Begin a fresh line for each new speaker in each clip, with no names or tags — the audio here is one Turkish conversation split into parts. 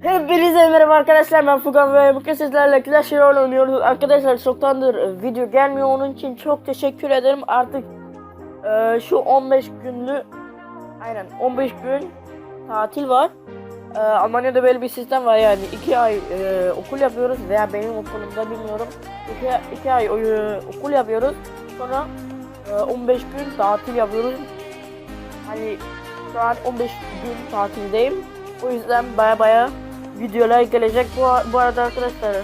Hepinize merhaba arkadaşlar ben Furkan ve bugün sizlerle Clash Royale oynuyoruz. Arkadaşlar çoktandır video gelmiyor onun için çok teşekkür ederim. Artık e, şu 15 günlü aynen 15 gün tatil var. E, Almanya'da böyle bir sistem var yani 2 ay e, okul yapıyoruz veya benim okulumda bilmiyorum. 2 2 ay e, okul yapıyoruz. Sonra e, 15 gün tatil yapıyoruz. Hani şu an 15 gün tatildeyim. O yüzden baya baya videolar gelecek. Bu, bu arada arkadaşlar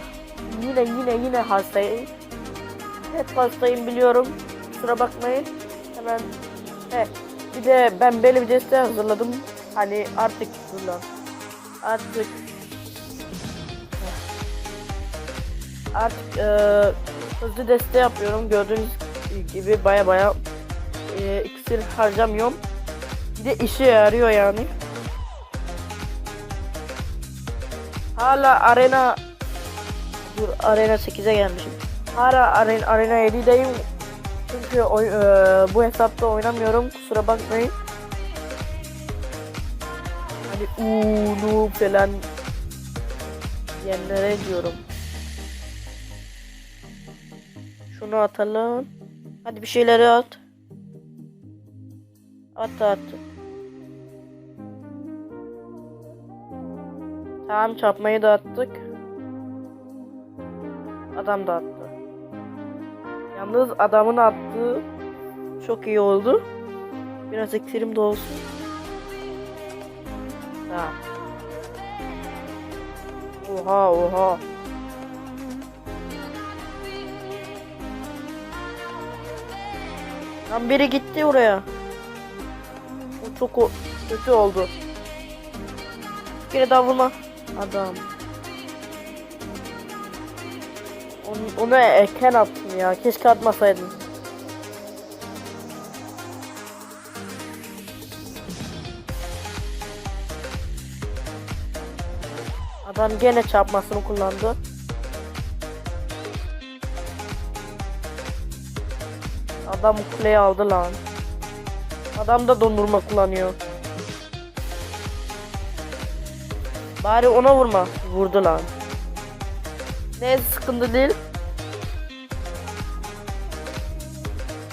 yine yine yine hastayım. Hep hastayım biliyorum. Kusura bakmayın. Hemen he, bir de ben böyle bir deste hazırladım. Hani artık dur lan. Artık artık eee hızlı deste yapıyorum. Gördüğünüz gibi baya baya eee iksir harcamıyorum. Bir de işe yarıyor yani. Hala arena Dur arena 8'e gelmişim. Hala arena, arena 7'deyim. Çünkü oy, e, bu hesapta oynamıyorum. Kusura bakmayın. Hani uuu falan diyenlere diyorum. Şunu atalım. Hadi bir şeyleri at. At at. Tamam çarpmayı da attık. Adam da attı. Yalnız adamın attığı çok iyi oldu. Biraz iksirim de olsun. Tamam. Oha oha. Lan biri gitti oraya. O çok kötü oldu. Bir kere daha vurma. Adam. Onu, onu eken attım ya. Keşke atmasaydım. Adam gene çarpmasını kullandı. Adam kuleyi aldı lan. Adam da dondurma kullanıyor. Bari ona vurma. Vurdu lan. Neyse sıkıntı değil.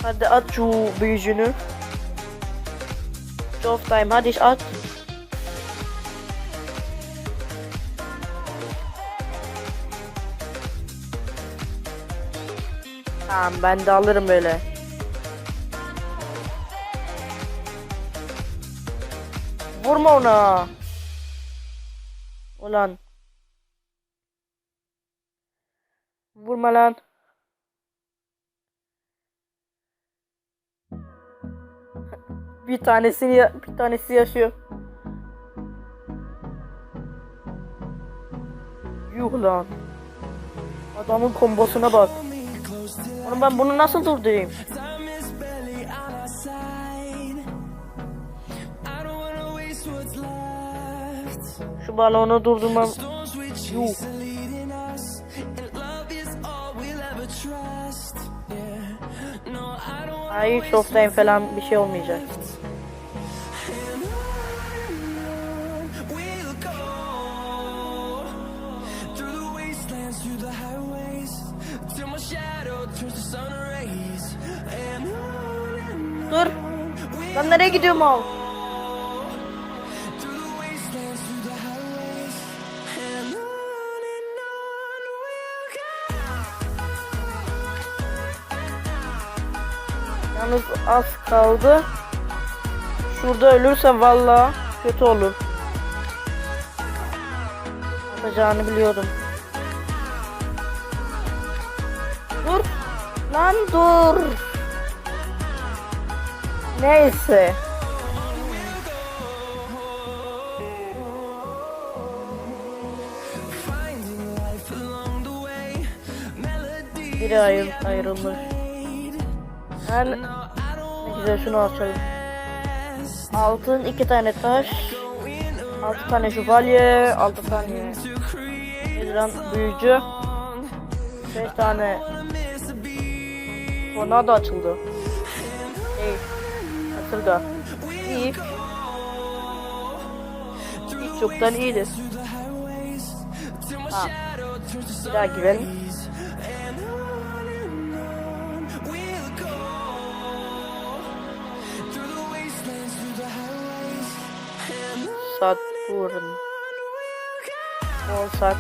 Hadi at şu büyücünü. Of time hadi at. Tamam ben de alırım böyle. Vurma ona. Ulan. Vurma lan. bir tanesini bir tanesi yaşıyor. Yuh lan. Adamın kombosuna bak. Oğlum ben bunu nasıl durdurayım?
My shadow turns to sun rays. And on and
Dur. Lan nereye gidiyorum al? Yalnız az kaldı. Şurada ölürsem valla kötü olur. Yapacağını biliyordum. Dur. Lan dur. Neyse. Biri ayrı, ayrılmış. Her ne güzel şunu açalım. Altın iki tane taş. Altı tane şövalye. Altı tane Ezran büyücü. Beş tane Tornado açıldı. Şey, kasırga. İyi. Hiç çoktan iyidir.
sun
Bir daha girelim. Mor Saturn.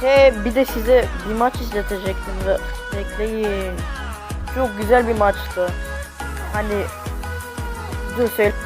He bir de size bir maç izletecektim ve bekleyin. Çok güzel bir maçtı. Hani dur.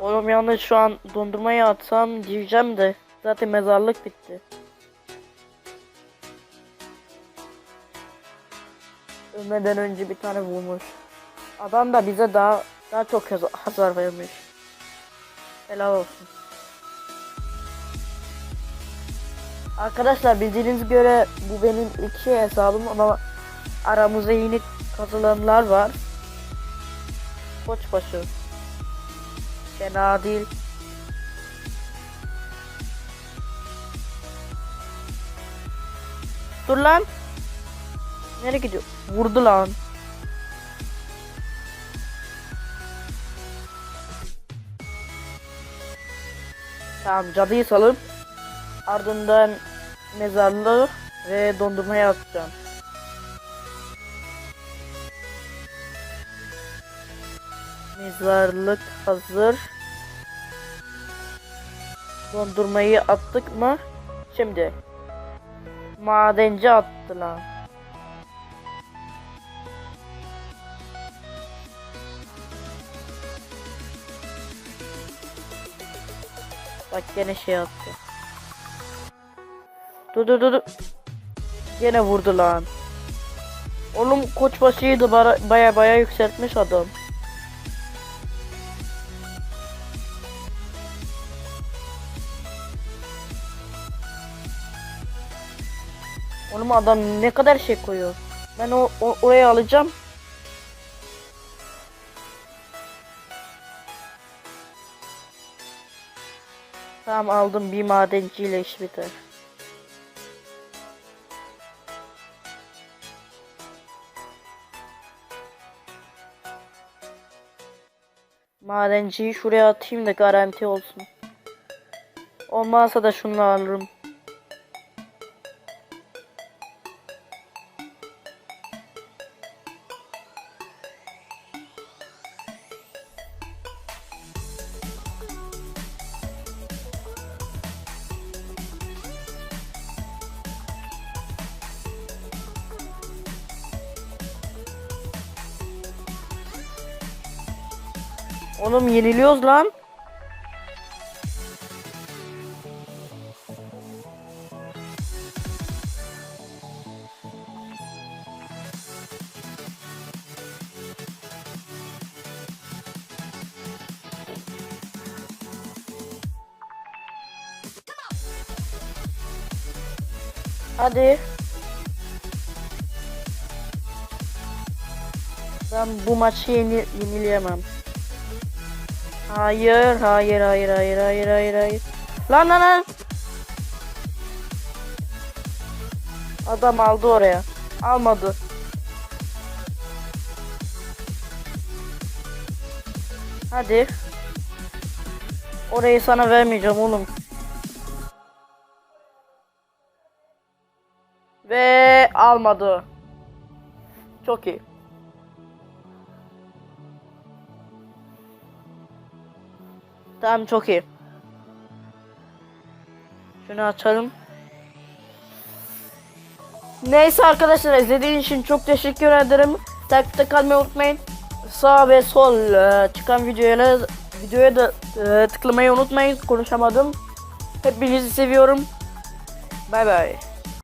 Oğlum yalnız şu an dondurmayı atsam diyeceğim de zaten mezarlık bitti. Ölmeden önce bir tane vurmuş. Adam da bize daha daha çok hasar vermiş. Helal olsun. Arkadaşlar bildiğiniz göre bu benim iki hesabım ama aramızda yeni katılanlar var. Koçbaşı. Fena değil. Dur lan. Nereye gidiyor? Vurdu lan. Tamam cadıyı salıp ardından mezarlığı ve dondurmayı atacağım. Mezarlık hazır. Dondurmayı attık mı? Şimdi. Madenci attı. Bak gene şey attı. Dur dur dur. Gene vurdu lan. Oğlum koçbaşıydı baya baya yükseltmiş adam. Oğlum adam ne kadar şey koyuyor. Ben o, o oraya alacağım. Tamam aldım bir madenciyle iş biter. Madenciyi şuraya atayım da garanti olsun. Olmazsa da şunu alırım. Oğlum yeniliyoruz lan. Hadi. Ben bu maçı yeni, yenileyemem. Hayır, hayır, hayır, hayır, hayır, hayır, hayır. Lan lan lan. Adam aldı oraya. Almadı. Hadi. Orayı sana vermeyeceğim oğlum. Ve almadı. Çok iyi. Tamam çok iyi. Şunu açalım. Neyse arkadaşlar izlediğiniz için çok teşekkür ederim. Takipte kalmayı unutmayın. Sağ ve sol e, çıkan videoya videoya da e, tıklamayı unutmayın. Konuşamadım. Hepinizi seviyorum. Bay bay.